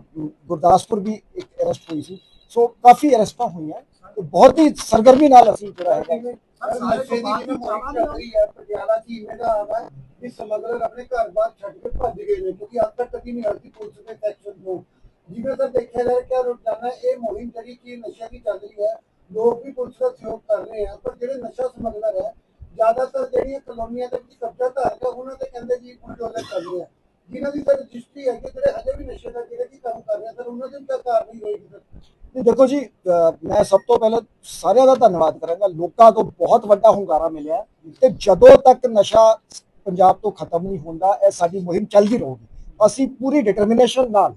ਗੁਰਦਾਸਪੁਰ ਵੀ ਇੱਕ ਅਰੈਸਟ ਹੋਈ ਸੀ। ਸੋ ਕਾਫੀ ਅਰੈਸਟਾਂ ਹੋਈਆਂ। ਬਹੁਤ ਹੀ ਸਰਗਰਮੀ ਨਾਲ ਅਸੀਂ ਜਿਹੜਾ ਹੈਗਾ ਨਸ਼ੇ ਦੀ ਜਿਵੇਂ ਮੁਹਿੰਮ ਚੱਲ ਰਹੀ ਹੈ। ਪਟਿਆਲਾ ਦੀ ਇਵੇਂ ਦਾ ਆਵਾ ਕਿ ਸਮਗਲਰ ਆਪਣੇ ਘਰ ਬਾਹਰ ਛੱਡ ਕੇ ਭੱਜ ਗਏ ਨੇ ਕਿਉਂਕਿ ਅੱਜ ਤੱਕ ਕਦੀ ਨਹੀਂ ਹਲਕੀ ਪੁਲਿਸ ਦੇ ਸੈਕਸ਼ਨ ਨੂੰ ਜਿਵੇਂ ਸਰ ਦੇਖਿਆ ਜਾ ਰਿਹਾ ਰੋਜ਼ਾਨਾ ਇਹ ਮੁਹਿੰਮ ਜਿਹੜੀ ਕਿ ਨਸ਼ਾ ਦੀ ਚੱਲ ਰਹੀ ਹੈ ਲੋਕ ਵੀ ਪੁਲਿਸ ਦਾ ਸਹਿਯੋਗ ਕਰ ਰਹੇ ਆ ਪਰ ਜਿਹੜੇ ਨਸ਼ਾ ਸਮਗਲਰ ਹੈ ਜ਼ਿਆਦਾਤਰ ਜਿਹੜੀਆਂ ਕਲੋਨੀਆਂ ਦੇ ਵਿੱਚ ਕਬਜ਼ਾ ਧਾਰਕ ਉਹਨਾਂ ਤੇ ਕਹਿੰਦੇ ਜੀ ਬੁਲਡੋਜ਼ਰ ਚੱਲ ਰਿਹਾ ਜਿਨ੍ਹਾਂ ਦੀ ਸਰ ਰਜਿਸਟਰੀ ਹੈ ਕਿ ਜਿਹੜੇ ਹਜੇ ਵੀ ਨਸ਼ੇ ਦਾ ਜਿਹੜੇ ਕੀ ਕੰਮ ਕਰ ਰਹੇ ਸਰ ਉਹਨਾਂ ਦੇ ਉੱਤੇ ਕਾਰਵਾਈ ਹੋਏਗੀ ਸਰ ਨਹੀਂ ਦੇਖੋ ਜੀ ਮੈਂ ਸਭ ਤੋਂ ਪਹਿਲਾਂ ਸਾਰਿਆਂ ਦਾ ਧੰਨਵਾਦ ਕਰਾਂਗਾ। ਲੋਕਾਂ ਤੋਂ ਬਹੁਤ ਵੱਡਾ ਹੁੰਗਾਰਾ ਮਿਲਿਆ ਹੈ ਤੇ ਜਦੋਂ ਤੱਕ ਨਸ਼ਾ ਪੰਜਾਬ ਤੋਂ ਖਤਮ ਨਹੀਂ ਹੁੰਦਾ ਇਹ ਸਾਡੀ ਮੁਹਿੰਮ ਚੱਲਦੀ ਰਹੂਗੀ। ਅਸੀਂ ਪੂਰੀ ਡਿਟਰਮੀਨੇਸ਼ਨ ਨਾਲ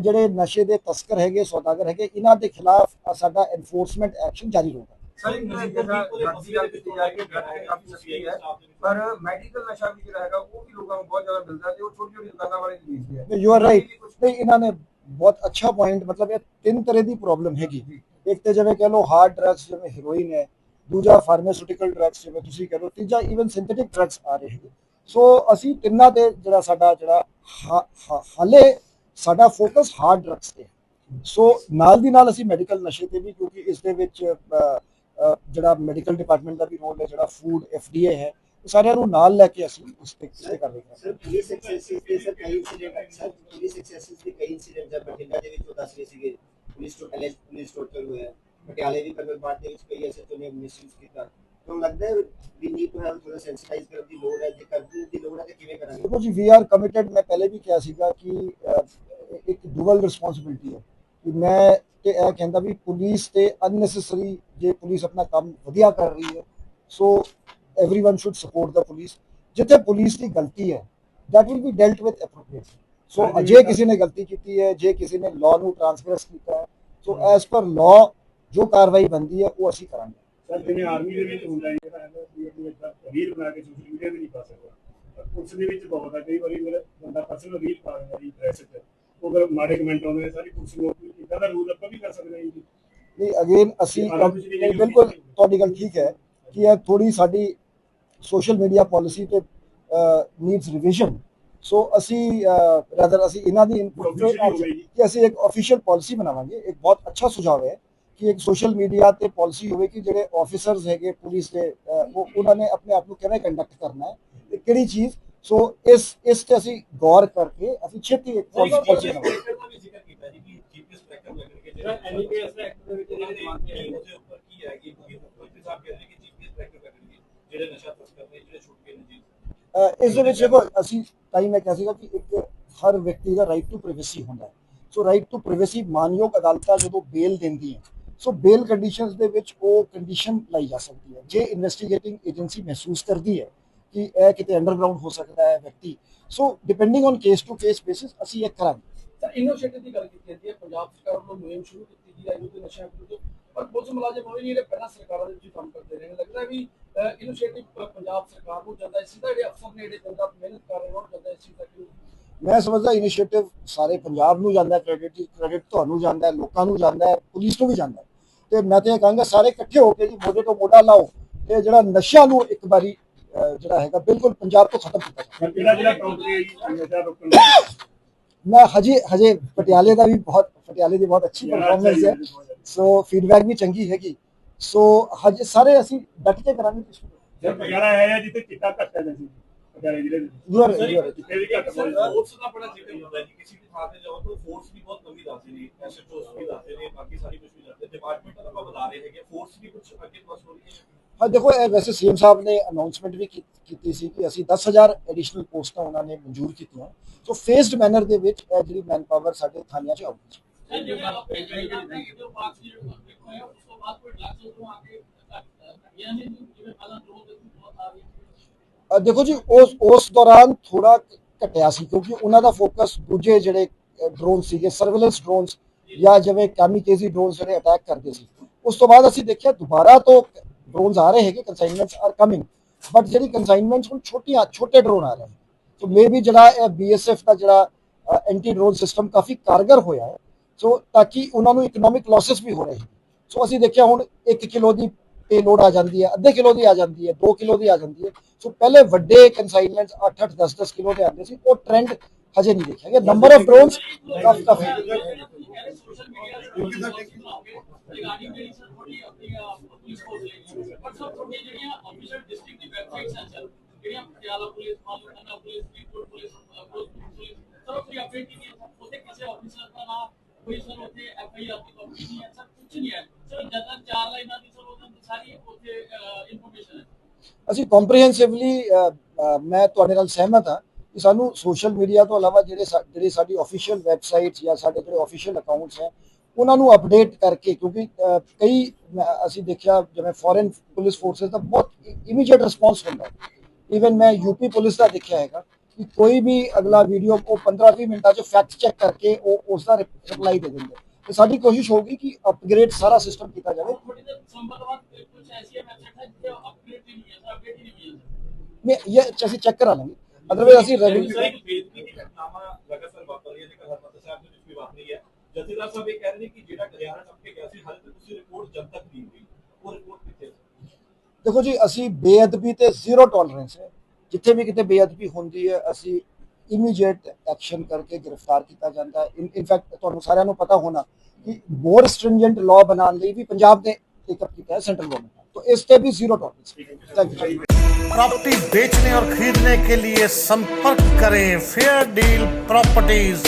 ਜਿਹੜੇ ਨਸ਼ੇ ਦੇ ਤਸਕਰ ਹੈਗੇ ਸੌਦਾਗਰ ਹੈਗੇ ਇਹਨਾਂ ਦੇ ਖਿਲਾਫ ਸਾਡਾ ਐਨਫੋਰਸਮੈਂਟ ਐਕਸ਼ਨ ਜਾਰੀ ਰਹੂਗਾ। ਸਰ ਗੱਲ ਕੀਤੀ ਕਿ ਡਰੱਗ ਤੇ ਕਾਫੀ ਸਸਤੀ ਹੈ। ਪਰ ਮੈਡੀਕਲ ਨਸ਼ਾ ਵੀ ਜਿਹੜਾ ਹੈਗਾ ਉਹ ਵੀ ਲੋਕਾਂ ਨੂੰ ਬਹੁਤ ਜ਼ਿਆਦਾ ਮਿਲਦਾ ਹੈ ਤੇ ਉਹ ਛੋਟੀ ਛੋਟੀ ਦੁਕਾਨਾਂ ਵਾਲੇ ਵੇਚਦੇ ਆ। ਯੂ ਆਰ ਰਾਈਟ ਨਹੀਂ ਇਹਨਾਂ ਨੇ ਬਹੁਤ ਅੱਛਾ ਪੁਆਇੰਟ ਮਤਲਬ ਇਹ ਤਿੰਨ ਤਰ੍ਹਾਂ ਦੀ ਪ੍ਰੋਬਲਮ ਹੈਗੀ। ਇੱਕ ਤੇ ਜਿਵੇਂ ਕਹ ਲਓ ਹਾਰਡ ਡਰੱਗਸ ਜਿਵੇਂ ਹੈਰੋਇਨ ਹੈ ਦੂਜਾ ਫਾਰਮਾਸਿਊਟੀਕਲ ਡਰੱਗਸ ਜਿਵੇਂ ਤੁਸੀਂ ਕਹ ਲਓ ਤੀਜਾ ਇਵਨ ਸਿੰਥੈਟਿਕ ਡਰੱਗਸ ਆ ਰਹੇ ਹੈਗੇ। ਸੋ ਅਸੀਂ ਤਿੰਨਾਂ ਤੇ ਜਿਹੜਾ ਸਾਡਾ ਜਿਹੜਾ ਹਾਲੇ ਸਾਡਾ ਫੋਕਸ ਹਾਰਡ ਡਰੱਗਸ ਤੇ ਹੈ। ਸੋ ਨਾਲ ਦੀ ਨਾਲ ਅਸੀਂ ਮੈਡੀਕਲ ਨਸ਼ੇ ਤੇ ਵੀ ਕਿਉਂਕਿ ਇਸ ਦੇ ਵਿੱਚ ਜਿਹੜਾ ਮੈਡੀਕਲ ਡਿਪਾਰਟਮੈਂਟ ਦਾ ਵੀ ਰੋਲ ਹੈ ਜਿਹੜਾ ਫੂਡ ਐਫਡੀਏ ਹੈ ਸਾਰਿਆਂ ਨੂੰ ਨਾਲ ਲੈ ਕੇ ਅਸੀਂ ਉਸ ਤੇ ਤੇ ਕਰ ਰਹੇ ਹਾਂ। ਸਰ ਪੁਲਿਸ ਐਕਸੈਸਿਸ ਦੇ ਸਰ ਕਈ ਇਨਸੀਡੈਂਟ ਸਰ ਪੁਲਿਸ ਐਕਸੈਸਿਸ ਦੇ ਕਈ ਇਨਸੀਡੈਂਟ ਜਦ ਬਠਿੰਡਾ ਦੇ ਵਿੱਚ ਉਹ ਦੱਸ ਰਹੇ ਸੀਗੇ। ਪੁਲਿਸ ਤੋਂ ਅਲੈਜ ਪੁਲਿਸ ਟੋਟਲ ਹੋਇਆ। ਪਟਿਆਲੇ ਦੀ ਕਰਨਬਾਦ ਦੇ ਵਿੱਚ ਕਈ ਐਸਐਚਓ ਨੇ ਮਿਸਯੂਜ਼ ਕੀਤਾ। ਤੁਹਾਨੂੰ ਲੱਗਦਾ ਹੈ ਵੀ ਨੀਡ ਟੂ ਹੈਵ ਥੋੜਾ ਸੈਂਸਿਟਾਈਜ਼ ਕਰਨ ਦੀ ਲੋੜ ਹੈ? ਜੇ ਕਰਨ ਦੀ ਲੋੜ ਹੈ ਤਾਂ ਕਿਵੇਂ ਕਰਾਂਗੇ? ਦੇਖੋ ਜੀ ਵੀ ਆਰ ਕਮਿਟਡ ਮੈਂ ਪਹਿਲੇ ਵੀ ਕਿਹਾ ਸੀਗਾ ਕਿ ਇੱਕ ਡੁਅਲ ਰਿਸਪੌਂਸਿਬਿਲਟੀ ਹੈ। ਕਿ ਮੈਂ ਤੇ ਇਹ ਕਹਿੰਦਾ ਵੀ ਪੁਲਿਸ ਤੇ ਅਨਨੈਸੈਸਰੀ ਜੇ ਪੁਲਿਸ ਆਪਣਾ ਕੰਮ ਵਧੀਆ ਕਰ ਰਹੀ ਹੈ so everyone should support the police ਜਿੱਥੇ ਪੁਲਿਸ ਦੀ ਗਲਤੀ ਹੈ that will be dealt with appropriately so ਅਜੇ ਕਿਸੇ ਨੇ ਗਲਤੀ ਕੀਤੀ ਹੈ ਜੇ ਕਿਸੇ ਨੇ ਲਾਅ ਨੂੰ ਟ੍ਰਾਂਸਗ੍ਰੈਸ ਕੀਤਾ ਹੈ ਸੋ ਐਸ ਪਰ ਲਾਅ ਜੋ ਕਾਰਵਾਈ ਬੰਦੀ ਹੈ ਉਹ ਅਸੀਂ ਕਰਾਂਗੇ ਸਰ ਜਿਵੇਂ ਆਰਮੀ ਦੇ ਵਿੱਚ ਹੁੰਦਾ ਹੈ ਜਿਹੜਾ ਰੀਲ ਬਣਾ ਕੇ ਸੋਸ਼ਲ ਮੀਡੀਆ ਤੇ ਨਹੀਂ ਪਾ ਸਕਦਾ ਉਸ ਦੇ ਵਿੱਚ ਬਹੁਤ ਹੈ ਕਈ ਵਾਰੀ ਬੰਦਾ ਪਰਸਨਲ ਰੀਲ ਪਾ ਦਿੰਦਾ ਜੀ ਪ੍ਰੈਸ ਤੇ ਉਹ ਫਿਰ ਮਾੜੇ ਕਮੈਂਟ ਆਉਂਦੇ ਨੇ ਸਾਰੀ ਕੁਰਸੀ ਲੋਕ ਇਦਾਂ ਦਾ ਰੂਲ ਆਪਾਂ ਵੀ ਕਰ ਸਕਦੇ ਹਾਂ ਜੀ ਨਹੀਂ ਅਗੇਨ ਅਸੀਂ ਬਿਲਕੁਲ ਤੁਹਾਡੀ ਗੱਲ ਠੀਕ ਹੈ ਕਿ ਇਹ ਥੋੜੀ ਸਾਡੀ ਸੋਸ਼ਲ ਮੀਡੀਆ ਪਾਲਿਸੀ ਤੇ ਨੀਡਸ ਰਿਵੀਜ਼ਨ ਸੋ ਅਸੀਂ ਰਦਰ ਅਸੀਂ ਇਹਨਾਂ ਦੀ ਇਨਪੁਟ Officially ਹੋ ਗਈ ਜੀ। ਕਿ ਅਸੀਂ ਇੱਕ ਅਫੀਸ਼ੀਅਲ ਪਾਲਿਸੀ ਬਣਾਵਾਂਗੇ ਇੱਕ ਬਹੁਤ ਅੱਛਾ ਸੁਝਾਅ ਹੈ ਕਿ ਇੱਕ ਸੋਸ਼ਲ ਮੀਡੀਆ ਤੇ ਪਾਲਿਸੀ ਹੋਵੇ ਕਿ ਜਿਹੜੇ ਆਫੀਸਰਸ ਹੈਗੇ ਪੁਲਿਸ ਦੇ ਅਹ, ਉਹ ਉਹਨਾਂ ਨੇ ਆਪਣੇ ਆਪ ਨੂੰ ਕਿਵੇਂ ਕੰਡਕਟ ਕਰਨਾ ਹੈ ਤੇ ਕਿਹੜੀ ਚੀਜ਼ ਸੋ ਇਸ ਇਸ ਤੇ ਅਸੀਂ ਗੌਰ ਕਰਕੇ ਅਸੀਂ ਛੇਤੀ ਇੱਕ ਪਾਲਿਸੀ ਬਣਾਵਾਂਗੇ ਜਿਹੜੇ ਨਸ਼ਾ ਤਸਕਰ ਨੇ ਜਿਹੜੇ ਛੁੱਟ ਗਏ ਨੇ ਜੀ। ਇਸ ਦੇ ਵਿੱਚ ਦੇਖੋ ਅਸੀਂ ਤਾਂ ਹੀ ਮੈਂ ਕਿਹਾ ਸੀਗਾ ਕਿ ਇੱਕ ਹਰ ਵਿਅਕਤੀ ਦਾ ਰਾਈਟ ਟੂ ਪ੍ਰਾਈਵੇਸੀ ਹੁੰਦਾ ਹੈ। ਸੋ ਰਾਈਟ ਟੂ ਪ੍ਰਾਈਵੇਸੀ ਮਾਨਯੋਗ ਅਦਾਲਤਾਂ ਜਦੋਂ ਬੇਲ ਦਿੰਦੀ ਹੈ ਸੋ ਬੇਲ ਕੰਡੀਸ਼ਨਸ ਦੇ ਵਿੱਚ ਉਹ ਕੰਡੀਸ਼ਨ ਲਾਈ ਜਾ ਸਕਦੀ ਹੈ। ਜੇ ਇਨਵੈਸਟੀਗੇਟਿੰਗ ਏਜੰਸੀ ਮਹਿਸੂਸ ਕਰਦੀ ਹੈ ਕਿ ਇਹ ਕਿਤੇ ਅੰਡਰਗਰਾਉਂਡ ਹੋ ਸਕਦਾ ਹੈ ਵਿਅਕਤੀ so depending on case to case basis ਅਸੀਂ ਇਹ ਕਰਾਂਗੇ। ਸਰ ਇਨੋਸ਼ੀਏਟਿਵ ਦੀ ਗੱਲ ਕੀਤੀ ਜਾਂਦੀ ਹੈ। ਪੰਜਾਬ ਸਰਕਾਰ ਵੱਲੋਂ ਮੁਹਿੰਮ ਸ਼ੁਰੂ ਕੀਤੀ ਗਈ ਹੈ। ਯੁੱਧ ਨਸ਼ਾ ਵਿਰੁੱਧ ਪਰ ਪੁਲਿਸ ਮੁਲਾਜ਼ਮ ਹੋਏ ਨਹੀਂ ਜਿਹੜੇ ਪਹਿਲਾਂ ਸਰਕਾਰਾਂ ਦੇ ਵਿੱਚ ਕੰਮ ਕਰਦੇ ਰਹੇ ਨੇ। ਲੱਗਦਾ ਵੀ ਇਨੋਸ਼ੀਏਟਿਵ ਪੰਜਾਬ ਸਰਕਾਰ ਨੂੰ ਜਾਂਦਾ ਹੈ। ਸਿੱਧਾ ਜਿਹੜੇ ਅਫਸਰ ਨੇ ਜਿਹੜੇ ਜਾਂਦਾ ਮਿਹਨਤ ਕਰ ਰਹੇ ਨੂੰ ਜਾਂਦਾ ਇਸ ਦਾ ਕਿਉਂ ਮੈਂ ਸਮਝਦਾ ਇਨੀਸ਼ੀਏਟਿਵ ਸਾਰੇ ਪੰਜਾਬ ਨੂੰ ਜਾਂਦਾ ਹੈ ਕ੍ਰੈਡਿਟ ਕ੍ਰੈਡਿਟ ਤੁਹਾਨੂੰ ਜਾਂਦਾ ਹੈ ਲੋਕਾਂ ਨੂੰ ਜਾਂਦਾ ਹੈ ਪੁਲਿਸ ਨੂੰ ਵੀ ਜਾਂਦਾ ਹੈ। ਤੇ ਮੈਂ ਤੇ ਕਹਾਂਗਾ ਸਾਰੇ ਇਕੱਠੇ ਹੋ ਕੇ ਜੀ ਮੋਢੇ ਤੋਂ ਮੋਢਾ ਲਾਓ ਤੇ ਜਿਹੜਾ ਨਸ਼ਾ ਨੂੰ ਇੱਕ ਵਾਰੀ ਜਿਹੜਾ ਹੈਗਾ ਬਿਲਕੁਲ ਪੰਜਾਬ ਤੋਂ ਖਤਮ ਕੀਤਾ ਜਾਵੇ। ਕਿਹੜਾ ਜਿਹੜਾ ਕਾਉਂਟਰੀ ਹੈ ਜੀ ਨਸ਼ਾ ਰੋਕਣ ਦਾ? ਮੈਂ ਹਜੇ ਹਜੇ ਪਟਿਆਲੇ ਦਾ ਵੀ ਬਹੁਤ ਪਟਿਆਲੇ ਦੀ ਬਹੁਤ ਅੱਛੀ ਪਰਫਾਰਮੈਂਸ ਹੈ ਸੋ ਫੀਡਬੈਕ ਵੀ ਚੰਗੀ ਹੈਗੀ ਸੋ ਹਜੇ ਸਾਰੇ ਅਸੀਂ ਡਟ ਕੇ ਕਰਾਂਗੇ ਸਰ ਪਟਿਆਲਾ ਹੈ ਜਿੱਥੇ ਚਿੱਟਾ ਘੱਟ ਹੈ ਜੀ ਪਟਿਆਲੇ ਜ਼ਿਲ੍ਹੇ ਦੇ ਵਿੱਚ ਯੂ ਆਰ ਯੂ ਆਰ ਚਿੱਟੇ ਵੀ ਘੱਟ ਸਰ ਬੋਲਦੇ ਫੋਰਸ ਦਾ ਬੜਾ ਜ਼ਿਕਰ ਹੁੰਦਾ ਹੈ ਜੀ ਕਿਸੇ ਵੀ ਥਾਂ ਤੇ ਜਾਓ ਤਾਂ ਫੋਰਸ ਦੀ ਬਹੁਤ ਕਮੀ ਦੱਸਦੇ ਨੇ ਐਸਐਚਓਸ ਵੀ ਦੱਸਦੇ ਨੇ ਬਾਕੀ ਸਾਰੀ ਕੁਝ ਵੀ ਦੱਸਦੇ ਡਿਪਾਰਟਮੈਂਟ ਤਾਂ ਆਪਾਂ ਬਤਾ ਰਹੇ ਹੈਗੇ ਫੋਰਸ ਦੀ ਕੁਝ ਅੱਗੇ ਪਾਸ ਹੋ ਰਹੀ ਹੈ ਹਾਂ, ਦੇਖੋ, ਇਹ ਵੈਸੇ ਸੀਐਮ ਸਾਹਿਬ ਨੇ ਅਨਾਉਂਸਮੈਂਟ ਵੀ ਕੀਤੀ ਸੀ ਕਿ ਅਸੀਂ 10000 ਐਡੀਸ਼ਨਲ ਪੋਸਟਾਂ ਉਹਨਾਂ ਨੇ ਮਨਜ਼ੂਰ ਕੀਤੀਆਂ। ਸੋ ਫੇਸਡ ਮੈਨਰ ਦੇ ਵਿੱਚ ਇਹ ਜਿਹੜੀ ਮੈਨ ਪਾਵਰ ਸਾਡੇ ਥਾਣਿਆਂ 'ਚ ਆਊਗੀ। ਦੇਖੋ ਜੀ, ਉਸ ਉਸ ਦੌਰਾਨ ਥੋੜਾ ਘਟਿਆ ਸੀ ਕਿਉਂਕਿ ਉਹਨਾਂ ਦਾ ਫੋਕਸ ਦੂਜੇ ਜਿਹੜੇ ਡਰੋਨ ਸੀਗੇ ਸਰਵੇਲੈਂਸ ਡਰੋਨਸ ਜਾਂ ਜਿਵੇਂ ਕੈਮੀਕੇਜ਼ੀ ਡਰੋਨਸ ਜਿਹੜੇ ਅਟੈਕ ਕਰਦੇ ਸੀ। ਉਸ ਤੋਂ ਬਾਅਦ ਅਸੀਂ ਦੇਖਿਆ ਦੁਬਾਰਾ ਤੋਂ ਡਰੋਨਸ ਆ ਰਹੇ ਹੈਗੇ ਕਨਸਾਈਨਮੈਂਟਸ ਆਰ ਕਮਿੰਗ ਬਟ ਜਿਹੜੀ ਕਨਸਾਈਨਮੈਂਟਸ ਹੁਣ ਛੋਟੀਆਂ, ਛੋਟੇ ਡਰੋਨ ਆ ਰਹੇ ਹਨ ਸੋ ਮੇਬੀ ਜਿਹੜਾ ਇਹ ਬੀਐਸਐਫ ਦਾ ਜਿਹੜਾ ਐਂਟੀ ਡਰੋਨ ਸਿਸਟਮ ਕਾਫੀ ਕਾਰਗਰ ਹੋਇਆ ਹੈ। ਸੋ ਤਾਂ ਕਿ ਉਹਨਾਂ ਨੂੰ ਇਕਨੋਮਿਕ ਲਾਸਸ ਵੀ ਹੋ ਰਹੇ ਸੋ ਅਸੀਂ ਦੇਖਿਆ ਹੁਣ 1 ਕਿਲੋ ਦੀ ਪੇਲੋਡ ਆ ਜਾਂਦੀ ਹੈ, ਅੱਧੇ ਕਿਲੋ ਦੀ ਆ ਜਾਂਦੀ ਹੈ 2 ਕਿਲੋ ਦੀ ਆ ਜਾਂਦੀ ਹੈ। ਸੋ ਪਹਿਲੇ ਵੱਡੇ ਕਨਸਾਈਨਮੈਂਟਸ 8 8 10 10 ਕਿਲੋ ਦੇ ਆਉਂਦੇ ਸੀ, ਉਹ ਟ੍ਰੈਂਡ ਹਜੇ ਨਹੀਂ ਦੇਖਿਆ ਗਿਆ। ਨੰਬਰ ਆਫ ਡਰੋਨਸ ਕਾਫੀ ਕਾਫੀ ਰਿਗਾਰਡਿੰਗ ਜਿਹੜੀ ਸਰ ਥੋੜੀ ਆਪਣੀ ਪੁਲਿਸ ਫੋਰਸ ਲਈ ਪਰ ਸਰ ਥੋੜੀ ਜਿਹੜੀਆਂ ਆਫੀਸ਼ੀਅਲ ਡਿਸਟ੍ਰਿਕਟ ਦੀ ਵੈਬਸਾਈਟਸ ਹਨ ਸਰ, ਜਿਹੜੀਆਂ Patiala police ਮਾਲੂਮਾਨਾ police, Faridkot police Firozpur police, sir ਉਹ ਅਪਡੇਟ ਨਹੀਂ ਹੈ। ਉਹਦੇ ਕਿਸੇ ਆਫੀਸਰ ਦਾ ਨਾਮ ਕੋਈ ਸਰ ਉੱਥੇ ਐਫ ਆਈ ਆਰ ਦੀ ਕਾਪੀ ਨਹੀਂ ਹੈ। ਸਰ ਕੁਝ ਨਹੀਂ ਹੈ। ਸਰ ਜਦੋਂ ਚਾਰ ਲਾਈਨਾਂ ਦੀ ਸਰ ਉਹਦੇ ਅੰਦਰ ਸਾਰੀ ਉੱਥੇ ਇਨਫੋਰਮੇਸ਼ਨ ਹੈ। ਅਸੀਂ ਕੰਪਰੀਹੈਂਸਿਵਲੀ ਮੈਂ ਤੁਹਾਡੇ ਨਾਲ ਸਹਿਮਤ ਹਾਂ ਕਿ ਸਾਨੂੰ ਸੋਸ਼ਲ ਮੀਡੀਆ ਤੋਂ ਇਲਾਵਾ ਜਿਹੜੇ ਜਿਹੜੀ ਸਾਡੀ ਆਫੀਸ਼ੀਅਲ ਵੈਬਸਾਈਟਸ ਜਾਂ ਸਾਡੇ ਜਿਹੜੇ ਆਫੀਸ਼ੀਅਲ ਅਕਾਊਂਟਸ ਹੈ ਉਹਨਾਂ ਨੂੰ ਅਪਡੇਟ ਕਰਕੇ ਕਿਉਂਕਿ ਕਈ ਅਸੀਂ ਦੇਖਿਆ ਜਿਵੇਂ ਫੋਰਨ ਪੁਲਿਸ ਫੋਰਸਸ ਦਾ ਬਹੁਤ ਇਮੀਡੀਏਟ ਰਿਸਪੌਂਸ ਹੁੰਦਾ ਇਵਨ ਮੈਂ ਯੂਪੀ ਪੁਲਿਸ ਦਾ ਦੇਖਿਆ ਹੈਗਾ ਕਿ ਕੋਈ ਵੀ ਅਗਲਾ ਵੀਡੀਓ ਉਹ 15-20 ਮਿੰਟਾਂ 'ਚ ਫੈਕਟ ਚੈੱਕ ਕਰਕੇ ਉਹ ਉਸ ਦਾ ਰਿਪਲਾਈ ਦੇ ਦਿੰਦੇ ਤੇ ਸਾਡੀ ਕੋਸ਼ਿਸ਼ ਹੋਊਗੀ ਕਿ ਅਪਗ੍ਰੇਡ ਸਾਰਾ ਸਿਸਟਮ ਕੀਤਾ ਜਾਵੇ। ਨਹੀਂ ਇਹ ਅਸੀਂ ਚੈੱਕ ਕਰਾ ਲਾਂਗੇ। ਅਦਰਵਾਈਜ਼ ਅਸੀਂ ਰੈਵਨਿਊ ਸਰ ਇੱਕ ਬੇਦਬੀ ਦੀ ਘਟਨਾਵਾਂ ਲਗਾਤਾਰ ਵਾਪਰ ਰਹੀ ਹੈ ਜੇਕਰ ਹਰਮੰਦਰ ਸਾਹਿਬ ਦੇ ਵਿੱਚ ਵੀ ਵਾਪਰੀ ਹੈ ਜਥੇਦਾਰ ਸਾਹਿਬ ਇਹ ਕਹਿ ਰਹੇ ਨੇ ਕਿ ਜਿਹੜਾ ਗਲਿਆਰਾ ਟੱਪ ਕੇ ਗਿਆ ਸੀ ਹਾਲੇ ਤੱਕ ਤੁਸੀਂ ਰਿਪੋਰਟ ਜਦ ਤੱਕ ਨਹੀਂ ਹੋਈ ਉਹ ਰਿਪੋਰਟ ਕਿੱਥੇ ਹੈ ਦੇਖੋ ਜੀ ਅਸੀਂ ਬੇਅਦਬੀ ਤੇ ਜ਼ੀਰੋ ਟੋਲਰੈਂਸ ਹੈ ਜਿੱਥੇ ਵੀ ਕਿਤੇ ਬੇਅਦਬੀ ਹੁੰਦੀ ਹੈ ਅਸੀਂ ਇਮੀਡੀਏਟ ਐਕਸ਼ਨ ਕਰਕੇ ਗ੍ਰਿਫਤਾਰ ਕੀਤਾ ਜਾਂਦਾ ਹੈ ਇਨਫੈਕਟ ਤੁਹਾਨੂੰ ਸਾਰਿਆਂ ਨੂੰ ਪਤਾ ਹੋਣਾ ਕਿ ਮੋਰ ਸਟ੍ਰਿੰਜੈਂਟ ਲਾਅ ਬਣਾਉਣ ਲਈ ਵੀ ਪੰਜਾਬ ਨੇ ਟੇਕਅਪ ਕੀਤਾ ਹੈ ਸੈਂਟਰਲ ਗਵਰਨਮੈਂਟ तो इस पे भी zero tolerance thank you property बेचने और खरीदने के लिए संपर्क करें फेयर डील प्रॉपर्टीज